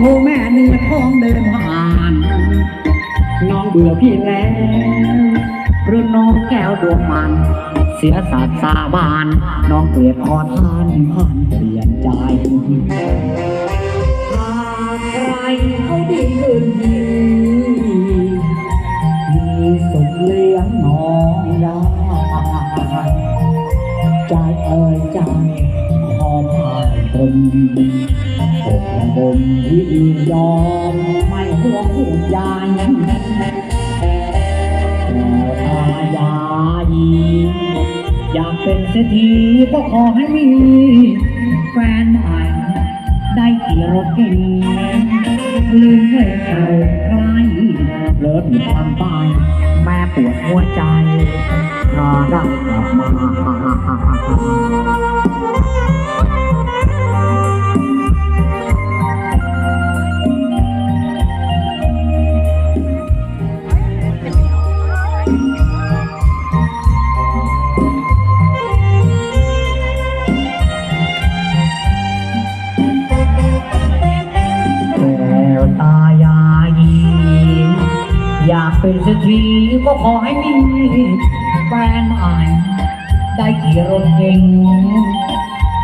โทแม่เนื้อทองเดินผ่านน้องเบื่อพี่แล้วหรือน้องแก้วดวงมัน เสียสัตว์สาบาน น้องเกลียดขอทานผ่านเปลี่ยนใจหากใครเขาดีคืนดีมีสุขเลี้ยงน้องได้ใจเอ่ยใจขอผ่านตรง อกระบมที่ยอมไม่ห่วงห่วงใยแล้วตายายอยากเป็นเศรษฐีก็ขอให้มีแฟนใหม่ได้ขี่รถเก่งลืมเลยเก่าใครเลิศมีความตายแม่ปวดหัวใจรอได้กลับมา อยากเป็นเศรษฐีก็ขอให้มีแฟนใหม่ได้ขี่รถเก่ง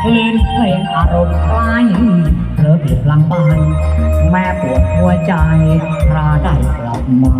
คลื่นเพลงอารมณ์ใกล้เธอผิดหลังบ้าน แม่ปวดหัวใจราได้กลับมา